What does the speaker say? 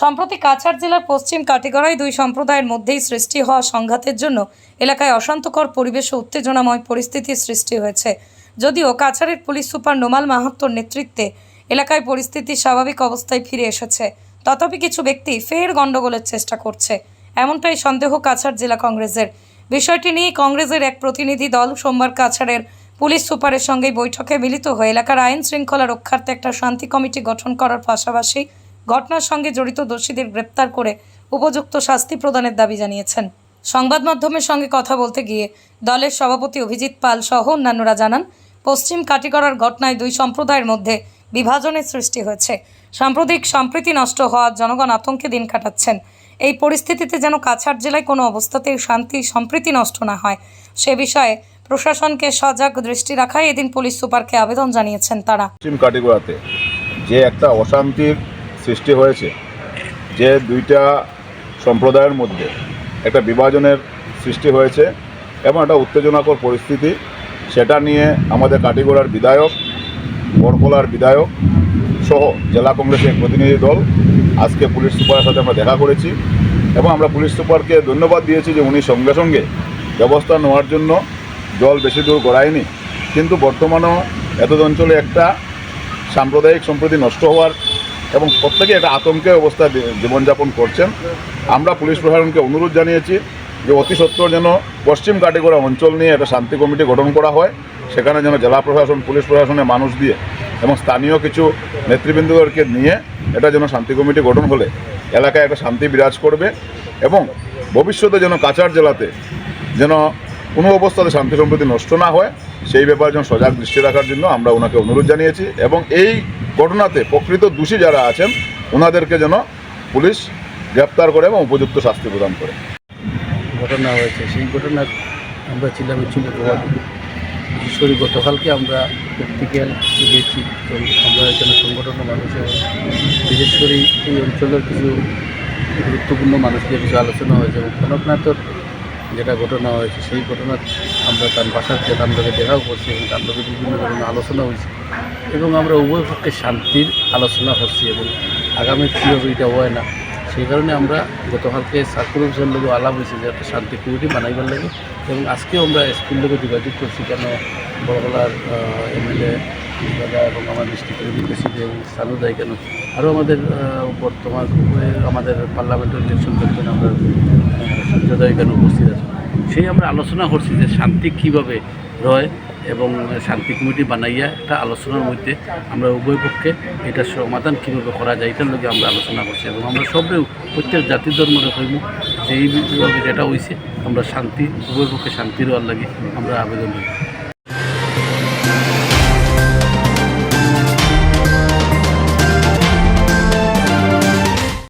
সম্প্রতি কাছাড় জেলার পশ্চিম কাটিগড়ায় দুই সম্প্রদায়ের মধ্যেই সৃষ্টি হওয়া সংঘাতের জন্য এলাকায় অশান্তকর পরিবেশ ও উত্তেজনাময় পরিস্থিতির সৃষ্টি হয়েছে। যদিও কাছাড়ের পুলিশ সুপার নোমাল মাহাত্তর নেতৃত্বে এলাকায় পরিস্থিতি স্বাভাবিক অবস্থায় ফিরে এসেছে। তথাপি কিছু ব্যক্তি ফের গণ্ডগোলের চেষ্টা করছে। এমনটাই সন্দেহ কাছাড় জেলা কংগ্রেসের। বিষয়টি নিয়ে কংগ্রেসের এক প্রতিনিধি দল সোমবার কাছাড়ের পুলিশ সুপারের সঙ্গে বৈঠকে মিলিত হয়ে এলাকার আইন শৃঙ্খলা রক্ষার্থে একটা শান্তি কমিটি গঠন করার পাশাপাশি ঘটনার সঙ্গে জড়িত দোষীদের গ্রেপ্তার করে উপযুক্ত শাস্তি প্রদানের দাবি জানিয়েছেন। সংবাদ মাধ্যমের সঙ্গে কথা বলতে গিয়ে দলের সভাপতি অভিজিৎ পাল সহ অন্যান্যরা জানান, পশ্চিম কাটিগড়ার ঘটনায় দুই সম্প্রদায়ের মধ্যে বিভাজনের সৃষ্টি হয়েছে। সাম্প্রতিক সম্প্রীতি নষ্ট হওয়ার জনগণ আতঙ্কে দিন কাটাচ্ছেন। এই পরিস্থিতিতে যেন কাছাড় জেলায় কোনো অবস্থাতেই শান্তি, সম্প্রীতি নষ্ট না হয়, সে বিষয়ে প্রশাসনকে সজাগ দৃষ্টি রাখায় এদিন পুলিশ সুপারকে আবেদন জানিয়েছেন তারা। পশ্চিম কাটিগড়াতে যে একটা অশান্তির সৃষ্টি হয়েছে যে দুইটা সম্প্রদায়ের মধ্যে একটা বিভাজনের সৃষ্টি হয়েছে এবং একটা উত্তেজনাকর পরিস্থিতি, সেটা নিয়ে আমাদের কাটিগড়ার বিধায়ক, বরকলার বিধায়ক সহ জেলা কংগ্রেসের প্রতিনিধি দল আজকে পুলিশ সুপারের সাথে আমরা দেখা করেছি এবং আমরা পুলিশ সুপারকে ধন্যবাদ দিয়েছি যে উনি সঙ্গে সঙ্গে ব্যবস্থা নেওয়ার জন্য জল বেশি দূর গড়ায়নি। কিন্তু বর্তমানেও এত অঞ্চলে একটা সাম্প্রদায়িক সম্প্রীতি নষ্ট হওয়ার এবং প্রত্যেকে একটা আতঙ্কের অবস্থায় জীবনযাপন করছেন। আমরা পুলিশ প্রশাসনকে অনুরোধ জানিয়েছি যে অতি সত্বর যেন পশ্চিম কাটিগড়া অঞ্চল নিয়ে একটা শান্তি কমিটি গঠন করা হয়। সেখানে যেন জেলা প্রশাসন, পুলিশ প্রশাসনের মানুষ দিয়ে এবং স্থানীয় কিছু নেতৃবৃন্দদেরকে নিয়ে এটা যেন শান্তি কমিটি গঠন হলে এলাকায় একটা শান্তি বিরাজ করবে এবং ভবিষ্যতে যেন কাছাড় জেলাতে যেন কোনো অবস্থাতে শান্তি সম্প্রীতি নষ্ট না হয়, সেই ব্যাপারে যেন সজাগ দৃষ্টি রাখার জন্য আমরা ওনাকে অনুরোধ জানিয়েছি এবং এই ঘটনাতে প্রকৃত দোষী যারা আছেন, ওনাদেরকে যেন পুলিশ গ্রেপ্তার করে এবং উপযুক্ত শাস্তি প্রদান করে। ঘটনা হয়েছে। সেই ঘটনার আমরা ছিলাম ছিল বিশেষ করে গতকালকে আমরা প্র্যাকটিক্যাল গেছি। তো আমরা এখানে সংগঠনের মানুষ এবং বিশেষ করে এই অঞ্চলের কিছু গুরুত্বপূর্ণ মানুষ নিয়ে কিছু আলোচনা হয়েছে এবং কনকনাথর যেটা ঘটনা হয়েছে, সেই ঘটনা আমরা তার বাসার যে তার দেখাও করছি এবং লোকে বিভিন্ন ধরনের আলোচনা হয়েছে এবং আমরা উভয় পক্ষে শান্তির আলোচনা করছি এবং আগামী কীভাবে এটা হয় না। সেই কারণে আমরা গতকালকে সার্কুল অফিসের লোক আলাপ হয়েছে যে একটা শান্তি কমিটি বানাইবার লাগে এবং আজকেও আমরা স্কুল লোকে যোগাযোগ করছি কেন বড়গলার এমএলএ দাদা এবং আমার ডিস্ট্রিক্টের বিদেশিতে এবং সালু দায় কেন? আরও আমাদের বর্তমান আমাদের পার্লামেন্টের ইলেকশন করছেন আমরা সূর্যোদয় কেন উপস্থিত আছে? সেই আমরা আলোচনা করছি যে শান্তি কীভাবে রয় এবং শান্তি কমিটি বানাইয়া একটা আলোচনার মধ্যে আমরা উভয় পক্ষে এটা সমাধান কীভাবে করা যায়, এটার লগে আমরা আলোচনা করছি এবং আমরা সবরে প্রত্যেক জাতি ধর্মের কইব যে এই বিভাগে যেটা হয়েছে আমরা শান্তি, উভয় পক্ষে শান্তি রওয়ার লাগে আমরা আবেদন করি।